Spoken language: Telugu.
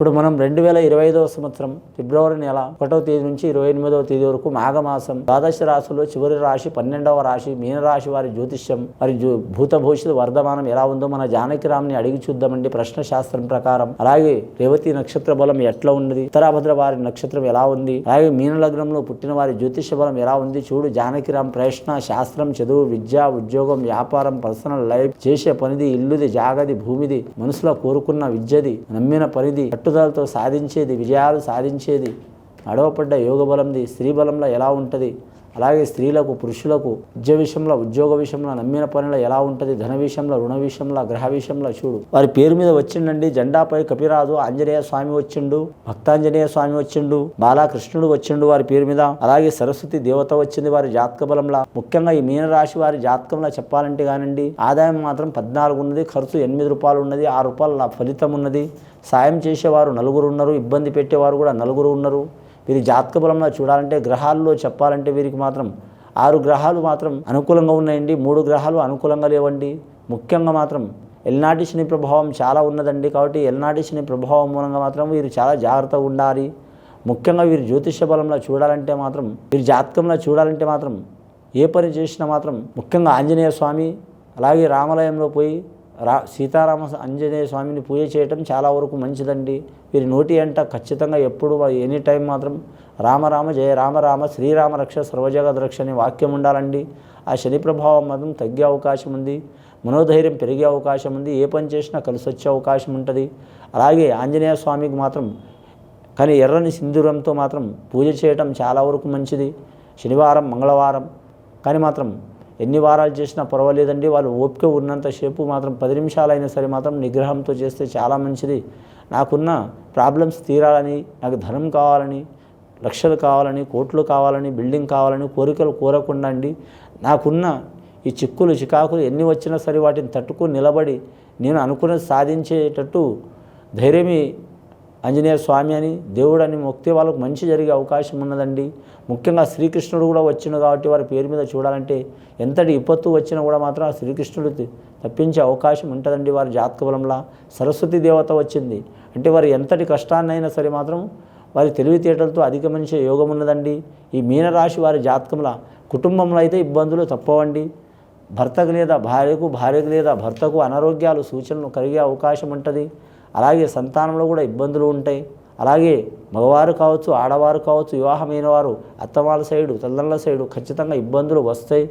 ఇప్పుడు మనం రెండు వేల ఇరవై ఐదవ సంవత్సరం ఫిబ్రవరి నెల ఒకటవ తేదీ నుంచి ఇరవై ఎనిమిదవ తేదీ వరకు మాఘమాసం ద్వాదశ రాశిలో చివరి రాశి పన్నెండవ రాశి మీనరాశి వారి జ్యోతిష్యం మరి జూ- వర్ధమానం ఎలా ఉందో మన జానకిరామ్ని అడిగి చూద్దామండి ప్రశ్న శాస్త్రం ప్రకారం. అలాగే రేవతి నక్షత్ర బలం ఎట్లా ఉన్నది? ఉత్తరాభద్ర వారి నక్షత్రం ఎలా ఉంది? అలాగే మీన లగ్నంలో పుట్టిన వారి జ్యోతిష్య బలం ఎలా ఉంది? చూడు జానకిరామ్ ప్రశ్న శాస్త్రం చదువు విద్య ఉద్యోగం వ్యాపారం పర్సనల్ లైఫ్ చేసే పనిది ఇల్లుది జాగది భూమిది మనసులో కోరుకున్న విద్యది నమ్మిన పనిది పట్టుదలతో సాధించేది విజయాలు సాధించేది నడవపడ్డ యోగ బలంది స్త్రీ బలంలో ఎలా ఉంటుంది? అలాగే స్త్రీలకు పురుషులకు విద్య విషయంలో ఉద్యోగ విషయంలో నమ్మిన పనిలో ఎలా ఉంటుంది? ధన విషయంలో రుణ విషయంలో గ్రహ విషయంలో చూడు. వారి పేరు మీద వచ్చిండండి. జెండాపై కపిరాజు ఆంజనేయ స్వామి వచ్చిండు భక్తాంజనేయ స్వామి వచ్చిండు బాలకృష్ణుడు వచ్చిండు వారి పేరు మీద. అలాగే సరస్వతి దేవత వచ్చింది వారి జాతక బలంలో. ముఖ్యంగా ఈ మీనరాశి వారి జాతకంలో చెప్పాలంటే కానండి ఆదాయం మాత్రం పద్నాలుగు ఉన్నది ఖర్చు ఎనిమిది రూపాయలు ఉన్నది ఆరు రూపాయల ఫలితం ఉన్నది. సాయం చేసేవారు నలుగురు ఉన్నారు ఇబ్బంది పెట్టేవారు కూడా నలుగురు ఉన్నారు. వీరి జాతక బలంలో చూడాలంటే గ్రహాల్లో చెప్పాలంటే వీరికి మాత్రం ఆరు గ్రహాలు మాత్రం అనుకూలంగా ఉన్నాయండి. మూడు గ్రహాలు అనుకూలంగా లేవండి. ముఖ్యంగా మాత్రం ఎల్నాటి శని ప్రభావం చాలా ఉన్నదండి కాబట్టి ఎల్నాటి శని ప్రభావం మూలంగా మాత్రం వీరు చాలా జాగ్రత్తగా ఉండాలి. ముఖ్యంగా వీరి జ్యోతిష బలంలో చూడాలంటే మాత్రం వీరి జాతకంలో చూడాలంటే మాత్రం ఏ పని చేసినా మాత్రం ముఖ్యంగా ఆంజనేయ స్వామి అలాగే రామాలయంలో పోయి రా సీతారామ ఆంజనేయ స్వామిని పూజ చేయటం చాలా వరకు మంచిదండి. వీరి నోటి అంట ఖచ్చితంగా ఎప్పుడు ఎనీ టైం మాత్రం రామరామ జయ రామరామ శ్రీరామ రక్ష సర్వజగద్ రక్ష అనే వాక్యం ఉండాలండి. ఆ శని ప్రభావం మాత్రం తగ్గే అవకాశం ఉంది. మనోధైర్యం పెరిగే అవకాశం ఉంది. ఏ పని చేసినా కలిసి వచ్చే అవకాశం ఉంటుంది. అలాగే ఆంజనేయ స్వామికి మాత్రం కానీ ఎర్రని సింధూరంతో మాత్రం పూజ చేయటం చాలా వరకు మంచిది. శనివారం మంగళవారం కానీ మాత్రం ఎన్ని వారాలు చేసినా పర్వాలేదండి. వాళ్ళు ఓపిక ఉన్నంతసేపు మాత్రం పది నిమిషాలైనా సరే మాత్రం నిగ్రహంతో చేస్తే చాలా మంచిది. నాకున్న ప్రాబ్లమ్స్ తీరాలని నాకు ధనం కావాలని లక్షలు కావాలని కోట్లు కావాలని బిల్డింగ్ కావాలని కోరికలు కోరకుండా అండి. నాకున్న ఈ చిక్కులు చికాకులు ఎన్ని వచ్చినా సరే వాటిని తట్టుకుని నిలబడి నేను అనుకున్నది సాధించేటట్టు ధైర్యమే ఆంజనేయ స్వామి అని దేవుడు అని మొక్తే వాళ్ళకు మంచి జరిగే అవకాశం ఉన్నదండి. ముఖ్యంగా శ్రీకృష్ణుడు కూడా వచ్చిండు కాబట్టి వారి పేరు మీద చూడాలంటే ఎంతటి విపత్తు వచ్చినా కూడా మాత్రం ఆ శ్రీకృష్ణుడు తప్పించే అవకాశం ఉంటుందండి వారి జాతక బలంలా. సరస్వతి దేవత వచ్చింది. అంటే వారు ఎంతటి కష్టాన్నైనా సరే మాత్రం వారి తెలివితేటలతో అధిగమించే యోగం ఉన్నదండి. ఈ మీనరాశి వారి జాతకంలో కుటుంబంలో అయితే ఇబ్బందులు తప్పవండి. భర్తకు లేదా భార్యకు భార్యకు లేదా భర్తకు అనారోగ్యాలు సూచనలు కలిగే అవకాశం ఉంటుంది. అలాగే సంతానంలో కూడా ఇబ్బందులు ఉంటాయి. అలాగే మగవారు కావచ్చు ఆడవారు కావచ్చు వివాహమైన వారు అత్తమాల సైడు తల్లంల సైడు ఖచ్చితంగా ఇబ్బందులు వస్తాయి.